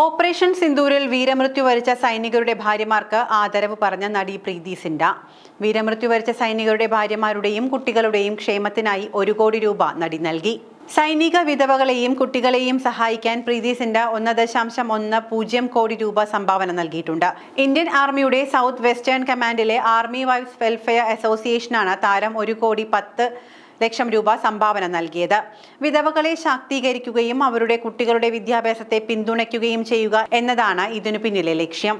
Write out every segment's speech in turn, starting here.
Operation സിന്ദൂരിൽ വീരമൃത്യു വരിച്ച സൈനികരുടെ ഭാര്യമാർക്ക് ആദരവ് പറഞ്ഞ നടി പ്രീതി സിൻഡ. വീരമൃത്യു വരിച്ച സൈനികരുടെ ഭാര്യമാരുടെയും കുട്ടികളുടെയും ക്ഷേമത്തിനായി ഒരു കോടി രൂപ നടി നൽകി. സൈനിക വിധവകളെയും കുട്ടികളെയും സഹായിക്കാൻ പ്രീതി സിൻഡ ഒന്ന് ദശാംശം ഒന്ന് പൂജ്യം കോടി രൂപ സംഭാവന നൽകിയിട്ടുണ്ട്. ഇന്ത്യൻ ആർമിയുടെ സൗത്ത് വെസ്റ്റേൺ കമാൻഡിലെ ആർമി വൈഫ്സ് വെൽഫെയർ അസോസിയേഷനാണ് താരം ഒരു കോടി പത്ത് ലക്ഷം രൂപ സംഭാവന നൽകിയത്. വിധവകളെ ശാക്തീകരിക്കുകയും അവരുടെ കുട്ടികളുടെ വിദ്യാഭ്യാസത്തെ പിന്തുണയ്ക്കുകയും ചെയ്യുക എന്നതാണ് ഇതിനു പിന്നിലെ ലക്ഷ്യം.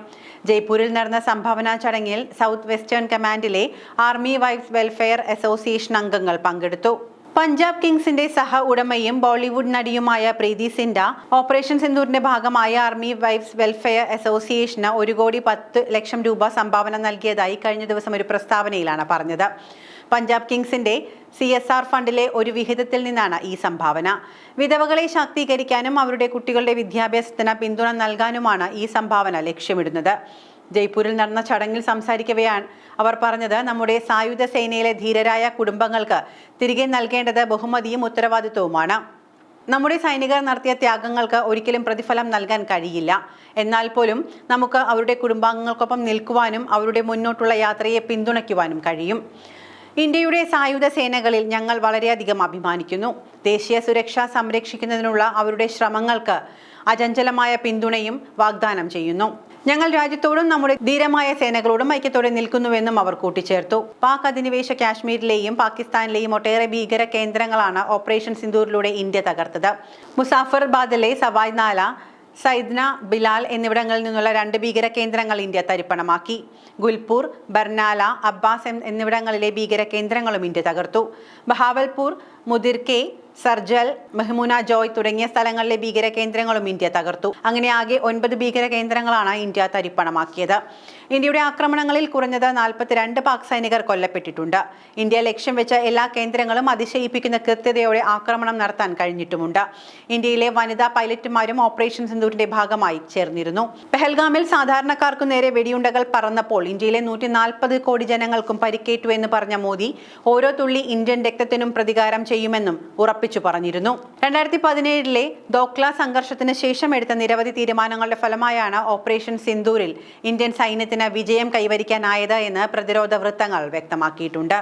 ജയ്പൂരിൽ നടന്ന സംഭാവനാ ചടങ്ങിൽ സൗത്ത് വെസ്റ്റേൺ കമാൻഡിലെ ആർമി വൈഫ്സ് വെൽഫെയർ അസോസിയേഷൻ അംഗങ്ങൾ പങ്കെടുത്തു. പഞ്ചാബ് കിങ്സിന്റെ സഹ ഉടമയും ബോളിവുഡ് നടിയുമായ പ്രീതി സിൻഡ ഓപ്പറേഷൻ സിന്ദൂറിന്റെ ഭാഗമായ ആർമി വൈഫ്സ് വെൽഫെയർ അസോസിയേഷന് ഒരു കോടി പത്ത് ലക്ഷം രൂപ സംഭാവന നൽകിയതായി കഴിഞ്ഞ ദിവസം ഒരു പ്രസ്താവനയിലാണ് പറഞ്ഞത്. പഞ്ചാബ് കിങ്സിന്റെ സി എസ് ആർ ഫണ്ടിലെ ഒരു വിഹിതത്തിൽ നിന്നാണ് ഈ സംഭാവന. വിധവകളെ ശാക്തീകരിക്കാനും അവരുടെ കുട്ടികളുടെ വിദ്യാഭ്യാസത്തിന് പിന്തുണ നൽകാനുമാണ് ഈ സംഭാവന ലക്ഷ്യമിടുന്നത്. ജയ്പൂരിൽ നടന്ന ചടങ്ങിൽ സംസാരിക്കവെയാണ് അവർ പറഞ്ഞത് നമ്മുടെ സായുധ സേനയിലെ ധീരരായ കുടുംബങ്ങൾക്ക് തിരികെ നൽകേണ്ടത് ബഹുമതിയും ഉത്തരവാദിത്വവുമാണ്. നമ്മുടെ സൈനികർ നടത്തിയ ത്യാഗങ്ങൾക്ക് ഒരിക്കലും പ്രതിഫലം നൽകാൻ കഴിയില്ല. എന്നാൽ പോലും നമുക്ക് അവരുടെ കുടുംബാംഗങ്ങൾക്കൊപ്പം നിൽക്കുവാനും അവരുടെ മുന്നോട്ടുള്ള യാത്രയെ പിന്തുണയ്ക്കുവാനും കഴിയും. ഇന്ത്യയുടെ സായുധ സേനകളിൽ ഞങ്ങൾ വളരെയധികം അഭിമാനിക്കുന്നു. ദേശീയ സുരക്ഷ സംരക്ഷിക്കുന്നതിനുള്ള അവരുടെ ശ്രമങ്ങൾക്ക് അചഞ്ചലമായ പിന്തുണയും വാഗ്ദാനം ചെയ്യുന്നു. ഞങ്ങൾ രാജ്യത്തോടും നമ്മുടെ ധീരമായ സേനകളോടും ഐക്യത്തോടെ നിൽക്കുന്നുവെന്നും അവർ കൂട്ടിച്ചേർത്തു. പാക് അധിനിവേശ കാശ്മീരിലെയും പാകിസ്ഥാനിലെയും ഒട്ടേറെ ഭീകര കേന്ദ്രങ്ങളാണ് ഓപ്പറേഷൻ സിന്ദൂരിലൂടെ ഇന്ത്യ തകർത്തത്. മുസാഫർബാദിലെ സവായ് നാല സൈദ്ന ബിലാൽ എന്നിവിടങ്ങളിൽ നിന്നുള്ള രണ്ട് ഭീകര കേന്ദ്രങ്ങൾ ഇന്ത്യ തരിപ്പണമാക്കി. ഗുൽപൂർ ബർനാല അബ്ബാസ് എന്നിവിടങ്ങളിലെ ഭീകര കേന്ദ്രങ്ങളും ഇന്ത്യ തകർത്തു. ബഹാവൽപൂർ മുദിർക്കെ സർജൽ മെഹ്മൂന ജോയ് തുടങ്ങിയ സ്ഥലങ്ങളിലെ ഭീകര കേന്ദ്രങ്ങളും ഇന്ത്യ തകർത്തു. അങ്ങനെ ആകെ ഒൻപത് ഭീകര കേന്ദ്രങ്ങളാണ് ഇന്ത്യ തരിപ്പണമാക്കിയത്. ഇന്ത്യയുടെ ആക്രമണങ്ങളിൽ കുറഞ്ഞത് നാൽപ്പത്തിരണ്ട് പാക് സൈനികർ കൊല്ലപ്പെട്ടിട്ടുണ്ട്. ഇന്ത്യ ലക്ഷ്യം വെച്ച എല്ലാ കേന്ദ്രങ്ങളും അതിശയിപ്പിക്കുന്ന കൃത്യതയോടെ ആക്രമണം നടത്താൻ കഴിഞ്ഞിട്ടുമുണ്ട്. ഇന്ത്യയിലെ വനിതാ പൈലറ്റുമാരും ഓപ്പറേഷൻ സിന്ധൂരിന്റെ ഭാഗമായി ചേർന്നിരുന്നു. പെഹൽഗാമിൽ സാധാരണക്കാർക്കു നേരെ വെടിയുണ്ടകൾ പറന്നപ്പോൾ ഇന്ത്യയിലെ നൂറ്റി നാൽപ്പത് കോടി ജനങ്ങൾക്കും പരിക്കേറ്റു എന്ന് പറഞ്ഞ മോദി ഓരോ തുള്ളി ഇന്ത്യൻ രക്തത്തിനും പ്രതികാരം ചെയ്യുമെന്നും ഉറപ്പിച്ചു പറഞ്ഞിരുന്നു. രണ്ടായിരത്തി പതിനേഴിലെ ദോക്ല സംഘർഷത്തിന് ശേഷം എടുത്ത നിരവധി തീരുമാനങ്ങളുടെ ഫലമായാണ് ഓപ്പറേഷൻ സിന്ദൂരിൽ ഇന്ത്യൻ സൈന്യത്തിന് വിജയം കൈവരിക്കാനായത് എന്ന് പ്രതിരോധ വൃത്തങ്ങൾ വ്യക്തമാക്കിയിട്ടുണ്ട്.